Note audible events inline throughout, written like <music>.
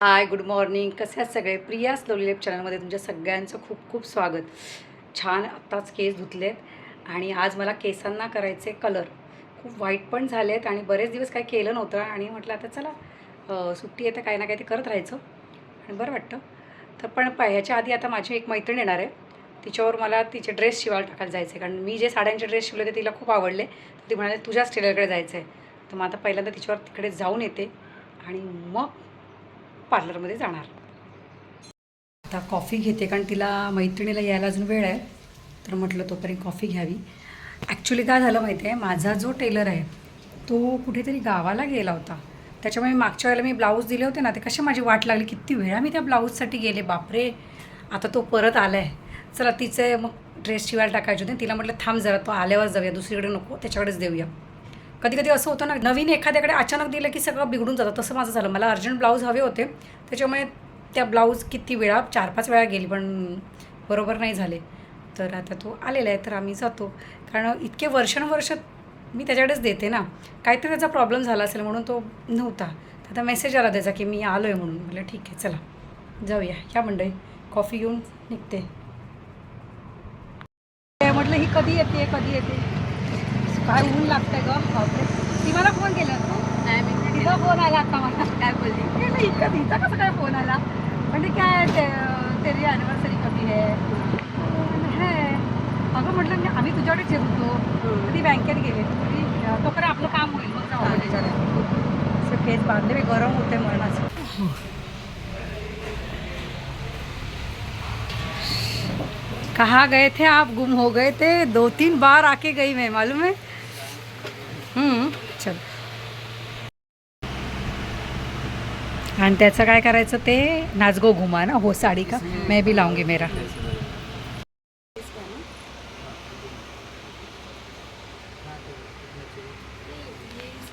Hi good morning कसे आहेत सगळे? प्रिया स्लोली लेप चॅनलमध्ये तुमच्या सगळ्यांचं खूप खूप स्वागत. छान आत्ताच केस धुतलेत आणि आज मला केसांना करायचे कलर खूप वाईट पण झाले आहेत आणि बरेच दिवस काही केलं नव्हतं आणि म्हटलं आता चला सुट्टी येते काही ना काही ते करत राहायचं. आणि बरं वाटतं. तर पण ह्याच्या आधी आता माझी एक मैत्रीण येणार आहे. तिच्यावर मला तिचे ड्रेस शिवायला टाकायला जायचं आहे कारण मी जे साड्यांचे ड्रेस शिवले ते तिला खूप आवडले. ती म्हणाले तुझ्याच टेलरकडे जायचं आहे तर मग आता पहिल्यांदा तिच्यावर तिकडे जाऊन येते. आणि मग पार्लरमध्ये जाणार. आता कॉफी घेते कारण तिला मैत्रिणीला यायला अजून वेळ आहे. तर म्हटलं तोपर्यंत कॉफी घ्यावी. ॲक्च्युली काय झालं माहिती आहे माझा जो टेलर आहे तो कुठेतरी गावाला गेला होता. त्याच्यामुळे मागच्या वेळेला मी ब्लाऊज दिले होते ना ते कशी माझी वाट लागली? किती वेळा मी त्या ब्लाऊजसाठी गेले बापरे! आता तो परत आला आहे चला तिचे मग ड्रेस शिवायला टाकायचे होते. तिला म्हटलं थांब जरा तो आल्यावर जाऊया दुसरीकडे नको त्याच्याकडेच देऊया. कधी कधी असं होतं ना नवीन एखाद्याकडे अचानक दिलं की सगळं बिघडून जातं. तसं माझं झालं. मला अर्जंट ब्लाऊज हवे होते. त्याच्यामुळे त्या ब्लाऊज किती वेळा चार पाच वेळा गेली पण बरोबर नाही झाले. तर आता तो आलेला आहे तर आम्ही जातो. कारण इतके वर्षानुवर्ष मी त्याच्याकडेच देते ना. काहीतरी त्याचा प्रॉब्लेम झाला असेल म्हणून तो नव्हता. तर आता मेसेज आला त्याचा की मी आलो आहे म्हणून. म्हटलं ठीक आहे चला. जाऊया. या मंडळी. कॉफी घेऊन निघते. म्हटलं ही कधी येते कधी येते? काय ऊन लागतंय ग. मला फोन केला तू? नाही मी तिचा फोन आला आता मला. काय बोलली? इतका तिचा कसा काय फोन आला? म्हणजे काय तेरी ॲनिव्हर्सरी कधी आहे? है. अगं म्हटलं मी आम्ही तुझ्याकडेच येत होतो ती बँकेत गेले तरी तोपर्यंत आपलं काम होईल मग जाऊ असं केस बांधले मी गरम होते मरणाचं कहाँ गए थे आप? गुम हो गए थे. दो तीन बार आके गई मैं मालूम है? चलो. आणि त्याचं काय करायचं ते? नाचगो घुमा ना हो साडी का? मैं भी लाऊंगी मेरा.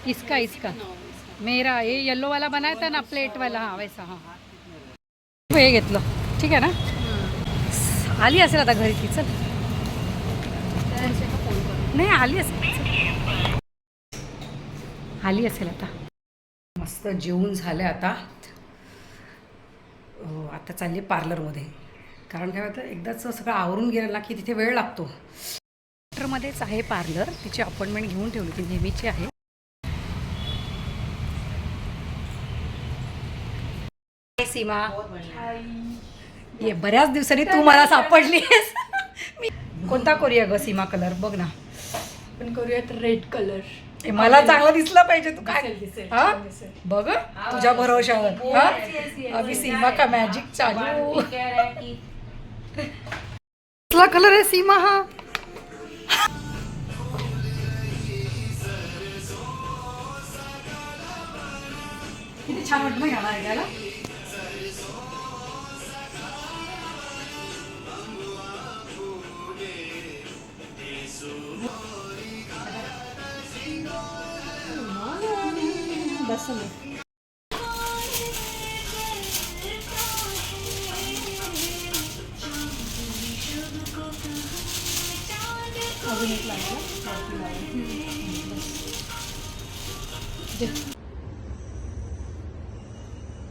इसका इसका. मेरा ये येलो वाला बनाया था ना प्लेट वाला. हाँ वैसा हाँ. हे घेतलं. ठीक आहे ना? आली असेल आता घरी ती चल. नाही आली असेल. आली असेल आता. मस्त जेवून झालं आता. आता चालली पार्लरमध्ये कारण काय होतं एकदाच सगळं आवरून गेलं ना की तिथे वेळ लागतो. मध्येच आहे पार्लर तिची अपॉइंटमेंट घेऊन ठेवली ती नेहमीची आहे. सीमा. ये बऱ्याच दिवसांनी तू मला सापडली मी कोणता करूया ग सीमा कलर बघ ना. पण करूयात रेड कलर मला चांगला दिसला पाहिजे तू काय दिसेल, हा? दिसेल. बघ तुझ्या भरोशावर हा? yes, yes, अभी. सीमा का मॅजिक चालू कसला कलर आहे सीमा हा किती छान वाटलं घ्यायला ऐकायला बस अजून एक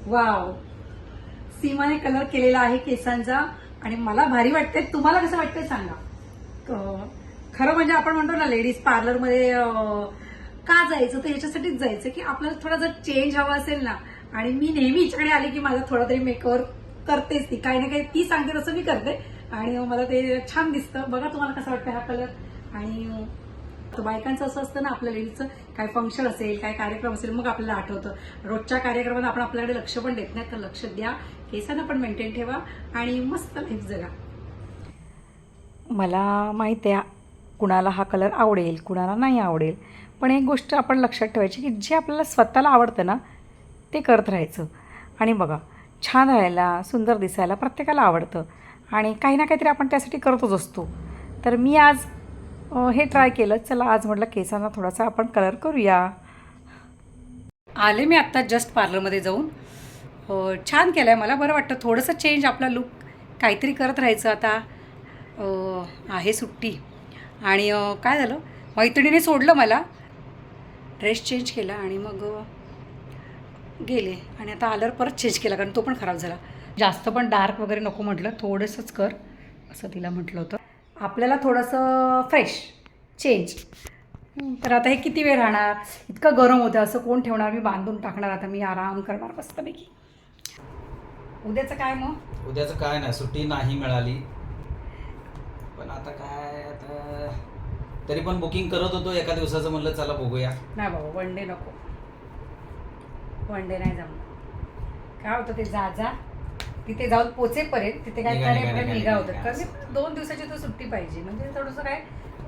वाव. सीमाने कलर केलेला आहे केसांचा आणि मला भारी वाटते तुम्हाला कसं वाटतंय सांगा. खरं म्हणजे आपण म्हणतो ना लेडीज पार्लरमध्ये का जायचं? तर याच्यासाठीच जायचं की आपल्याला थोडा जर चेंज हवा असेल ना आणि मी नेहमी इच्छाकडे आले की माझा थोडा तरी मेकओव्हर करतेच ती. काही ना काही ती सांगते तसं मी करते. आणि मला ते छान दिसतं. बघा तुम्हाला कसं वाटतं हा कलर आणि बायकांचं असं असतं ना आपल्या लेडीजचं काय फंक्शन असेल काय कार्यक्रम असेल मग आपल्याला आठवतं. रोजच्या कार्यक्रमात आपण आपल्याकडे लक्ष पण देत नाही तर लक्ष द्या. केसांना पण मेंटेन ठेवा आणि मस्त लाईफ जगा. मला माहिती आहे कुणाला हा कलर आवडेल कुणाला नाही आवडेल. पण एक गोष्ट आपण लक्षात ठेवायची की जे आपल्याला स्वतःला आवडतं ना ते करत राहायचं. आणि बघा छान राहायला सुंदर दिसायला प्रत्येकाला आवडतं. आणि काही ना काहीतरी आपण त्यासाठी करतच असतो. तर मी आज हे ट्राय केलं. चला आज म्हटलं केसांना थोडासा आपण कलर करूया. आले मी आत्ता जस्ट पार्लरमध्ये जाऊन. छान केलं आहे मला बरं वाटतं थोडंसं चेंज आपला लुक काहीतरी करत राहायचं आता. आहे सुट्टी. आणि काय झालं? मैत्रिणीने सोडलं मला. ड्रेस चेंज केला आणि मग गेले. आणि आता आलर परत चेंज केला कारण तो पण खराब झाला. जास्त पण डार्क वगैरे नको म्हटलं. थोडंसंच कर असं तिला म्हटलं होतं. आपल्याला थोडंसं फ्रेश चेंज तर आता हे किती वेळ राहणार? इतकं गरम होतं. असं कोण ठेवणार? मी बांधून टाकणार. आता मी आराम करणार मस्तपैकी. उद्याचं काय मग? उद्याचं काय नाही. सुट्टी नाही मिळाली. पण आता काय? आता तरी पण बुकिंग करत होतो एका दिवसाचं म्हणलं चला बघूया. नाही बाबा वन डे नको. वन डे नाही जमणार. काय होतं ते जा जा तिथे जाऊन पोचेपर्यंत तिथे काय निघा, निघा, नाही निघा, निघा निघा, होतं. निघा, कारण असं. दोन दिवसाची तर सुट्टी पाहिजे. म्हणजे थोडंसं काय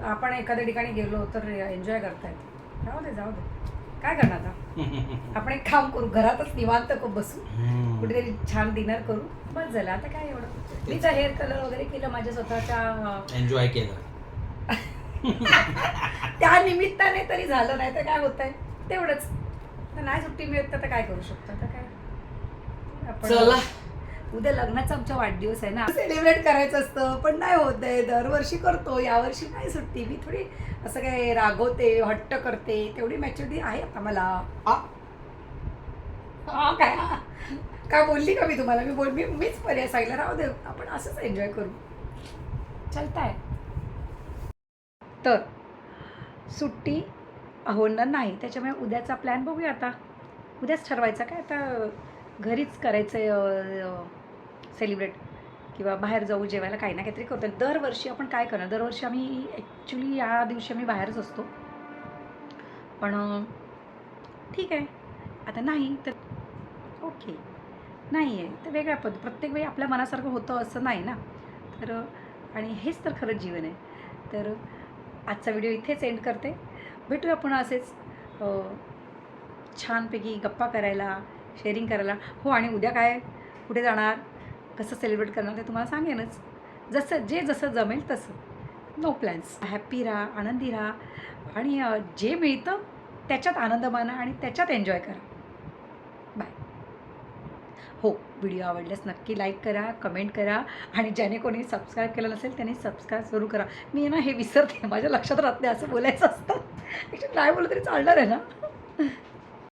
आपण एखाद्या ठिकाणी गेलो तर एन्जॉय करता येतं. जाऊ दे जाऊ दे. काय करणार आता? <laughs> आपण एक काम करू घरातच निवांत क- बसू. हम्म. कुठेतरी छान डिनर करू. बस झालं. आता काय एवढं? मी हेअर कलर वगैरे केलं माझ्या स्वतःच्या एन्जॉय केलं. <laughs> त्या निमित्ताने तरी झालं नाही तर काय होत आहे तेवढंच. तर नाही सुट्टी मिळत तर काय करू शकतो? आता काय? आपण- चला. उद्या लग्नाचा आमचा वाढदिवस आहे ना. सेलिब्रेट करायचं असतं पण नाही होत आहे. दरवर्षी करतो यावर्षी नाही सुट्टी. मी थोडी असं काय रागवते हट्ट करते तेवढी मॅच्युरिटी आहे आता मला. आ, काय हा? काय? बोलली का मी तुम्हाला? मी बोल मी मीच पर्याय सांगितलं. राहू दे आपण असंच एन्जॉय करू. चलताय. तर सुट्टी होणार नाही. त्याच्यामुळे उद्याचा प्लॅन बघूया आता. उद्याच ठरवायचा काय? आता घरीच करायचं सेलिब्रेट किंवा बाहेर जाऊ जेवायला काही ना काहीतरी करतो दरवर्षी आपण काय करणार? दरवर्षी आम्ही ॲक्च्युली या दिवशी आम्ही बाहेरच असतो. पण ठीक आहे. आता नाही तर ओके. नाही आहे तर वेगळ्या पद्धत प्रत्येक वेळी आपल्या मनासारखं होतं असं नाही ना? तर आणि हेच तर खरंच जीवन आहे. तर आजचा व्हिडिओ इथेच एंड करते. भेटूया पुन्हा असेच छानपैकी गप्पा करायला शेअरिंग करायला. हो आणि उद्या काय? कुठे जाणार? कसं सेलिब्रेट करणार ते तुम्हाला सांगेनच. जसं जे जसं जमेल तसं. नो प्लॅन्स हॅप्पी राहा आनंदी राहा. आणि जे मिळतं त्याच्यात आनंद माना आणि त्याच्यात एन्जॉय करा. हो व्हिडिओ आवडल्यास नक्की लाईक करा कमेंट करा आणि ज्याने कोणी सबस्क्राईब केलं नसेल त्याने सबस्क्राईब जरूर करा. मी ना हे विसरते माझ्या लक्षात राहत नाही असं बोलायचं असतं. नाही बोललं तरी चालणार आहे ना.